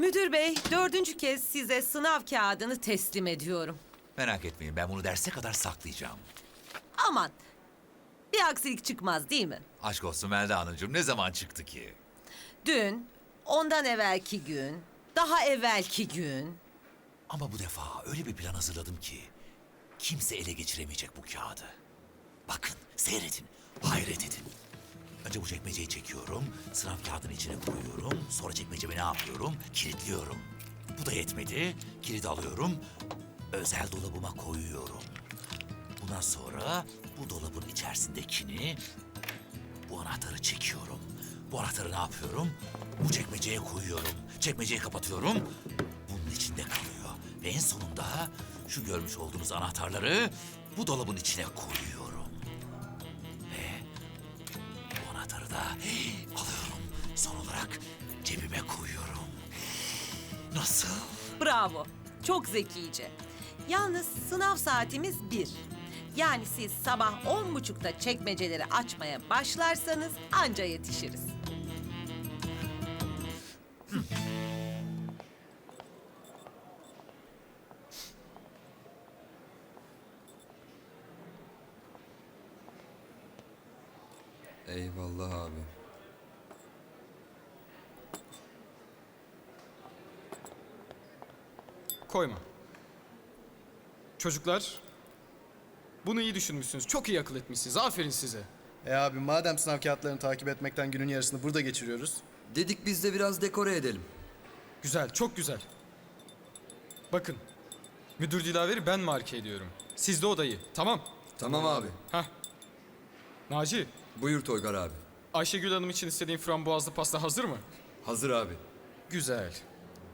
Müdür bey, dördüncü kez size sınav kağıdını teslim ediyorum. Merak etmeyin ben bunu derse kadar saklayacağım. Aman, bir aksilik çıkmaz değil mi? Aşk olsun Melda Hanımcığım ne zaman çıktı ki? Dün, ondan evvelki gün, daha evvelki gün. Ama bu defa öyle bir plan hazırladım ki kimse ele geçiremeyecek bu kağıdı. Bakın, seyredin, hayret edin. Önce bu çekmeceyi çekiyorum, sınav kağıdının içine koyuyorum. Sonra çekmecemi ne yapıyorum? Kilitliyorum. Bu da yetmedi. Kilidi alıyorum, özel dolabıma koyuyorum. Bundan sonra bu dolabın içerisindekini, bu anahtarı çekiyorum. Bu anahtarı ne yapıyorum? Bu çekmeceye koyuyorum. Çekmeceyi kapatıyorum. Bunun içinde kalıyor. Ve en sonunda şu görmüş olduğunuz anahtarları bu dolabın içine koyuyorum. Bu anahtarı da alıyorum. Son olarak cebime koyuyorum. Nasıl? Bravo, çok zekice. Yalnız sınav saatimiz bir. Yani siz sabah on buçukta çekmeceleri açmaya başlarsanız anca yetişiriz. Eyvallah abi. Koyma. Çocuklar, bunu iyi düşünmüşsünüz. Çok iyi akıl etmişsiniz. Aferin size. E abi madem sınav kağıtlarını takip etmekten günün yarısını burada geçiriyoruz. Dedik biz de biraz dekore edelim. Güzel, çok güzel. Bakın, müdür Dilaver'i ben marke ediyorum. Siz de odayı. Tamam. Tamam abi. Heh. Naci, Buyur Toygar abi. Ayşegül Hanım için istediğin frambuazlı pasta hazır mı? Hazır abi. Güzel.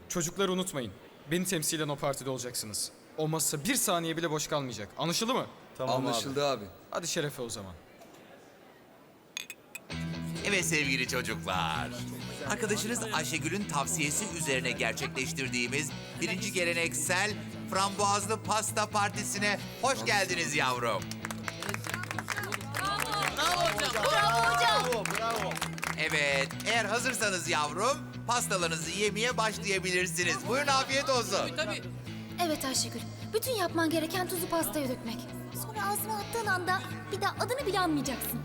Çocuklar unutmayın. Beni temsilen o partide olacaksınız. Olmazsa bir saniye bile boş kalmayacak. Anlaşıldı mı? Tamam Anlaşıldı abi. Hadi şerefe o zaman. Evet sevgili çocuklar. Arkadaşınız Ayşegül'ün tavsiyesi üzerine gerçekleştirdiğimiz birinci geleneksel frambuazlı pasta partisine hoş geldiniz yavrum. Evet, eğer hazırsanız yavrum, pastalarınızı yemeye başlayabilirsiniz. Buyurun afiyet olsun. Evet Ayşegül. Bütün yapman gereken tuzu pastaya dökmek. Sonra ağzına attığın anda bir daha adını bile anmayacaksın.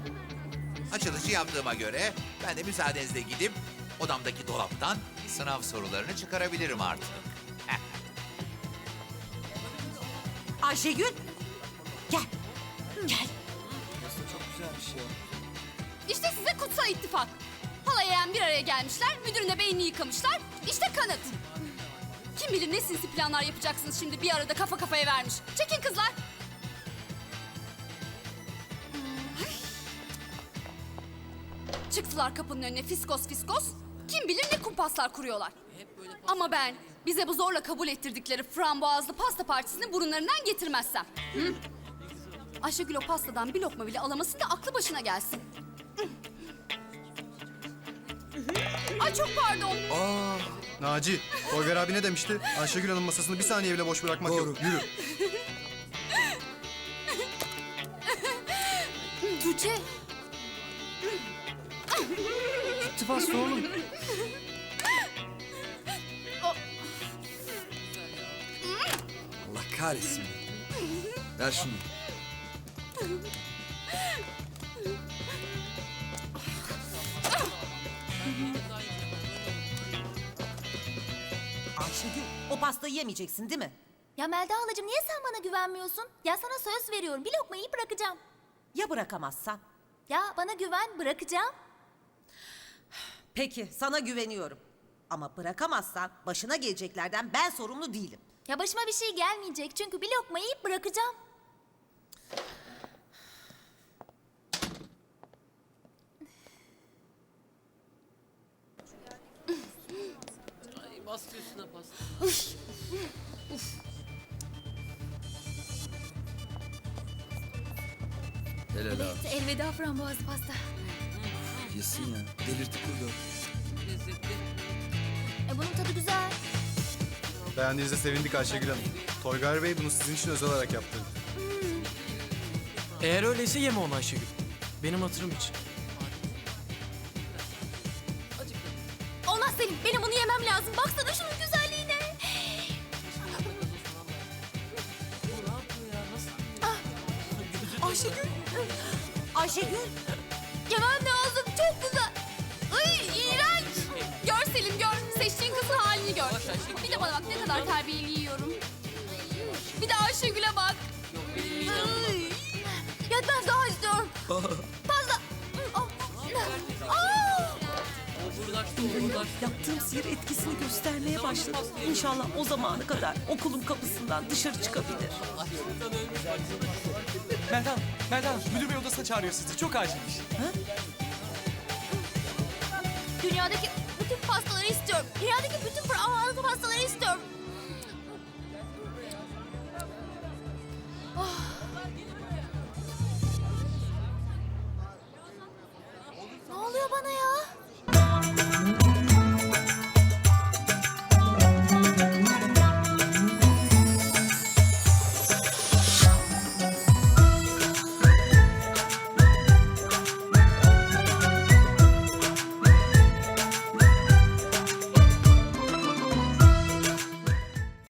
Açılışı yaptığıma göre ben de müsaadenizle gidip odamdaki dolaptan sınav sorularını çıkarabilirim artık. Ayşegül, gel. Gel. İşte size kutsal ittifak. Halay eğen bir araya gelmişler, müdürün beynini yıkamışlar. İşte kanıt. Kim bilir ne sinsi planlar yapacaksınız şimdi bir arada kafa kafaya vermiş. Çekin kızlar. Çıktılar kapının önüne fiskos fiskos. Kim bilir ne kumpaslar kuruyorlar. Ama ben bize bu zorla kabul ettirdikleri frambuazlı pasta partisini burunlarından getirmezsem. Hı? Ayşegül o pastadan bir lokma bile alamasın da aklı başına gelsin. Ay çok pardon. Aa, Naci, Toygar abi ne demişti? Ayşegül Hanım masasını bir saniye bile boş bırakmak Doğru. yok. Yürü. Tuğçe. tıfaslı oğlum. Allah kahretsin. Ver şunu. Pastayı yemeyeceksin değil mi? Ya Melda halacığım niye sen bana güvenmiyorsun? Ya sana söz veriyorum bir lokma yiyip bırakacağım. Ya bırakamazsan? Ya bana güven bırakacağım. Peki, sana güveniyorum. Ama bırakamazsan başına geleceklerden ben sorumlu değilim. Ya başıma bir şey gelmeyecek çünkü bir lokma yiyip bırakacağım. Helal abi. Elveda frambuazlı pasta. Yesin ya. Delirtti kurdu. E bunun tadı güzel. Beğendiğinize sevindik Ayşegül Hanım. Toygar Bey bunu sizin için özel olarak yaptı. Eğer öyleyse yeme onu Ayşegül. Benim hatırım için. Olmaz Selim benim bunu yemem lazım. Baksana şunun güzelliğine. Ayşegül. Ayşegül. Yemem lazım. Çok güzel. Ay iğrenç. Gör Selim gör. Seçtiğin kızın halini gör. Bir de bana bak ne kadar terbiyeli yiyorum. Yaptığım sihir etkisini göstermeye başladı. İnşallah o zamana kadar okulun kapısından dışarı çıkabilir. Melda, Melda müdür bey odasına çağırıyor sizi. Çok acilmiş. Dünyadaki bütün pastaları istiyorum. Dünyadaki bütün Fransız pastaları istiyorum. Ah. Ne oluyor bana ya?